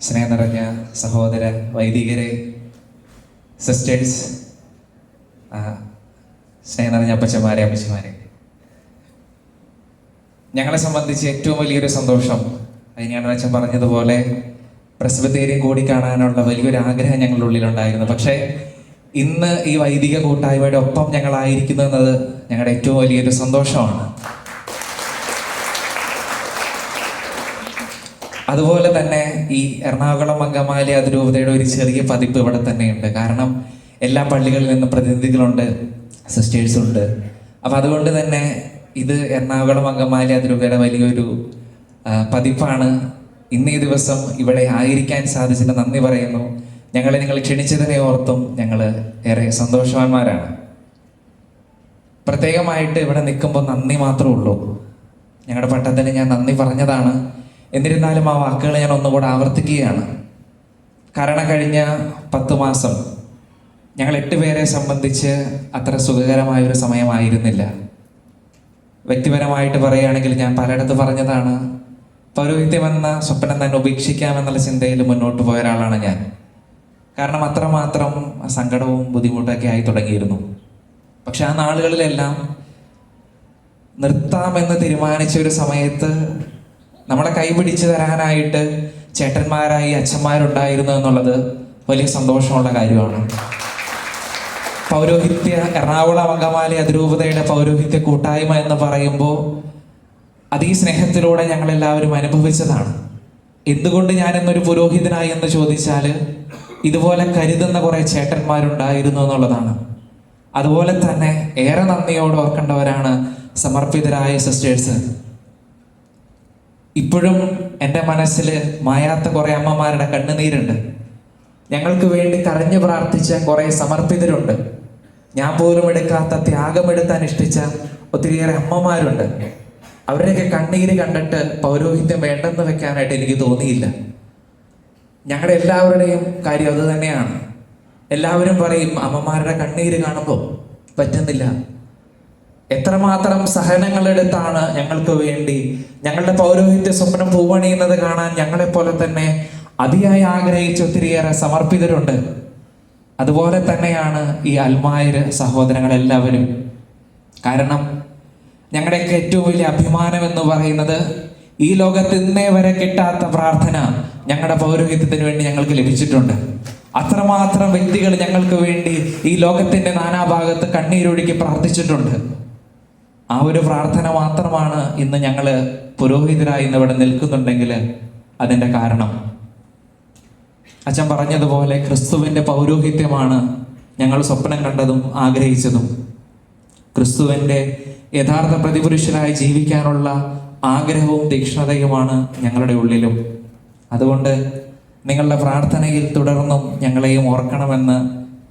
സ്നേഹം നിറഞ്ഞ സഹോദര വൈദികരെ സിസ്റ്റേഴ്സ് സ്നേഹം നിറഞ്ഞ അപ്പച്ചന്മാരെ അമ്മച്ചമാരെ. ഞങ്ങളെ സംബന്ധിച്ച് ഏറ്റവും വലിയൊരു സന്തോഷം അത് ഞാൻ അച്ഛൻ പറഞ്ഞതുപോലെ പ്രസവത്തേരിയും കൂടി കാണാനുള്ള വലിയൊരു ആഗ്രഹം ഞങ്ങളുടെ ഉള്ളിലുണ്ടായിരുന്നു. പക്ഷേ ഇന്ന് ഈ വൈദിക കൂട്ടായ്മയുടെ ഒപ്പം ഞങ്ങളായിരിക്കുന്നു എന്നത് ഞങ്ങളുടെ ഏറ്റവും വലിയൊരു സന്തോഷമാണ്. അതുപോലെ തന്നെ ഈ എറണാകുളം അങ്കമാലി അതിരൂപതയുടെ ഒരു ചെറിയ പതിപ്പ് ഇവിടെ തന്നെയുണ്ട്. കാരണം എല്ലാ പള്ളികളിൽ നിന്നും പ്രതിനിധികളുണ്ട് സിസ്റ്റേഴ്സുണ്ട് അപ്പം അതുകൊണ്ട് തന്നെ ഇത് എറണാകുളം അങ്കമാലി അതിരൂപതയുടെ വലിയൊരു പതിപ്പാണ്. ഇന്ന് ഈ ദിവസം ഇവിടെ ആയിരിക്കാൻ സാധിച്ചതിന് നന്ദി പറയുന്നു. ഞങ്ങളെ നിങ്ങൾ ക്ഷണിച്ചതിനെ ഓർത്തും ഞങ്ങൾ ഏറെ സന്തോഷവാന്മാരാണ്. പ്രത്യേകമായിട്ട് ഇവിടെ നിൽക്കുമ്പോൾ നന്ദി മാത്രമേ ഉള്ളൂ. ഞങ്ങളുടെ പട്ടത്തിന് ഞാൻ നന്ദി പറഞ്ഞതാണ്. എന്നിരുന്നാലും ആ വാക്കുകൾ ഞാൻ ഒന്നുകൂടെ ആവർത്തിക്കുകയാണ്. കാരണം കഴിഞ്ഞ പത്ത് മാസം ഞങ്ങൾ എട്ട് പേരെ സംബന്ധിച്ച് അത്ര സുഖകരമായ ഒരു സമയമായിരുന്നില്ല. വ്യക്തിപരമായിട്ട് പറയുകയാണെങ്കിൽ ഞാൻ പലയിടത്ത് പറഞ്ഞതാണ് പൗരോഹിത്യം എന്ന സ്വപ്നം തന്നെ ഉപേക്ഷിക്കാമെന്നുള്ള ചിന്തയിൽ മുന്നോട്ട് പോയ ഒരാളാണ് ഞാൻ. കാരണം അത്രമാത്രം സങ്കടവും ബുദ്ധിമുട്ടൊക്കെ ആയി തുടങ്ങിയിരുന്നു. പക്ഷെ ആ നാളുകളിലെല്ലാം നിർത്താമെന്ന് തീരുമാനിച്ച ഒരു സമയത്ത് നമ്മളെ കൈപിടിച്ച് തരാനായിട്ട് ചേട്ടന്മാരായി അച്ഛന്മാരുണ്ടായിരുന്നു എന്നുള്ളത് വലിയ സന്തോഷമുള്ള കാര്യമാണ്. പൗരോഹിത്യ എറണാകുളം അങ്കമാലി അതിരൂപതയുടെ പൗരോഹിത്യ കൂട്ടായ്മ എന്ന് പറയുമ്പോൾ അത് ഈ സ്നേഹത്തിലൂടെ ഞങ്ങൾ എല്ലാവരും അനുഭവിച്ചതാണ്. എന്തുകൊണ്ട് ഞാൻ എന്നൊരു പുരോഹിതനായി എന്ന് ചോദിച്ചാൽ ഇതുപോലെ കരുതുന്ന കുറേ ചേട്ടന്മാരുണ്ടായിരുന്നു എന്നുള്ളതാണ്. അതുപോലെ തന്നെ ഏറെ നന്ദിയോട് ഓർക്കേണ്ടവരാണ് സമർപ്പിതരായ സിസ്റ്റേഴ്സ്. ഇപ്പോഴും എന്റെ മനസ്സിൽ മായാത്ത കുറെ അമ്മമാരുടെ കണ്ണുനീരുണ്ട്. ഞങ്ങൾക്ക് വേണ്ടി കരഞ്ഞു പ്രാർത്ഥിച്ച കുറെ സമർപ്പിതരുണ്ട്. ഞാൻ പോലും എടുക്കാത്ത ത്യാഗമെടുത്ത് ഇഷ്ടിച്ച ഒത്തിരിയേറെ അമ്മമാരുണ്ട്. അവരുടെയൊക്കെ കണ്ണീര് കണ്ടിട്ട് പൗരോഹിത്യം വേണ്ടെന്ന് വെക്കാനായിട്ട് എനിക്ക് തോന്നിയില്ല. ഞങ്ങളുടെ എല്ലാവരുടെയും കാര്യം അത് തന്നെയാണ്. എല്ലാവരും പറയും അമ്മമാരുടെ കണ്ണീര് കാണുമ്പോൾ പറ്റുന്നില്ല. എത്രമാത്രം സഹനങ്ങളെടുത്താണ് ഞങ്ങൾക്ക് വേണ്ടി. ഞങ്ങളുടെ പൗരോഹിത്യ സ്വപ്നം പൂവണിയുന്നത് കാണാൻ ഞങ്ങളെ പോലെ തന്നെ അതിയായി ആഗ്രഹിച്ച് ഒത്തിരിയേറെ സമർപ്പിതരുണ്ട്. അതുപോലെ തന്നെയാണ് ഈ അൽമായര് സഹോദരങ്ങളെല്ലാവരും. കാരണം ഞങ്ങളുടെയൊക്കെ ഏറ്റവും വലിയ അഭിമാനം എന്ന് പറയുന്നത് ഈ ലോകത്ത് ഇന്നേ വരെ കിട്ടാത്ത പ്രാർത്ഥന ഞങ്ങളുടെ പൗരോഹിത്യത്തിന് വേണ്ടി ഞങ്ങൾക്ക് ലഭിച്ചിട്ടുണ്ട്. അത്രമാത്രം വ്യക്തികൾ ഞങ്ങൾക്ക് വേണ്ടി ഈ ലോകത്തിന്റെ നാനാഭാഗത്ത് കണ്ണീരൊഴുക്കി പ്രാർത്ഥിച്ചിട്ടുണ്ട്. ആ ഒരു പ്രാർത്ഥന മാത്രമാണ് ഇന്ന് ഞങ്ങൾ പുരോഹിതരായി ഇന്ന് ഇവിടെ നിൽക്കുന്നുണ്ടെങ്കിൽ അതിന്റെ കാരണം. അച്ഛൻ പറഞ്ഞതുപോലെ ക്രിസ്തുവിന്റെ പൗരോഹിത്യമാണ് ഞങ്ങൾ സ്വപ്നം കണ്ടതും ആഗ്രഹിച്ചതും. ക്രിസ്തുവിന്റെ യഥാർത്ഥ പ്രതിപുരുഷനായി ജീവിക്കാനുള്ള ആഗ്രഹവും തീക്ഷ്ണതയുമാണ് ഞങ്ങളുടെ ഉള്ളിലും. അതുകൊണ്ട് നിങ്ങളുടെ പ്രാർത്ഥനയിൽ തുടർന്നും ഞങ്ങളെയും ഓർക്കണമെന്ന്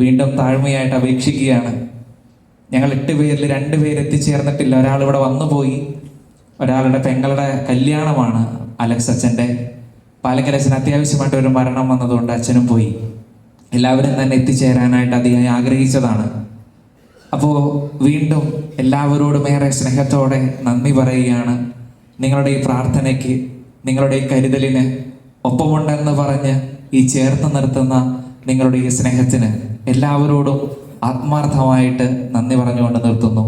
വീണ്ടും താഴ്മയായിട്ട് അപേക്ഷിക്കുകയാണ്. ഞങ്ങൾ എട്ട് പേരിൽ രണ്ട് പേര് എത്തിച്ചേർന്നിട്ടില്ല. ഒരാൾ ഇവിടെ വന്നുപോയി ഒരാളുടെ പെങ്ങളുടെ കല്യാണമാണ് അലക്സ് അച്ഛന്റെ. പാലക്കൽ അച്ഛൻ അത്യാവശ്യമായിട്ട് ഒരു മരണം വന്നതുകൊണ്ട് അച്ഛനും പോയി. എല്ലാവരും തന്നെ എത്തിച്ചേരാനായിട്ട് അധികം ആഗ്രഹിച്ചതാണ്. അപ്പോൾ വീണ്ടും എല്ലാവരോടും ഏറെ സ്നേഹത്തോടെ നന്ദി പറയുകയാണ്. നിങ്ങളുടെ ഈ പ്രാർത്ഥനയ്ക്ക് നിങ്ങളുടെ ഈ കരുതലിന് ഒപ്പമുണ്ടെന്ന് പറഞ്ഞ് ഈ ചേർത്ത് നിർത്തുന്ന നിങ്ങളുടെ ഈ സ്നേഹത്തിന് എല്ലാവരോടും ആത്മാർത്ഥമായിട്ട് നന്ദി പറഞ്ഞുകൊണ്ട് നിർത്തുന്നു.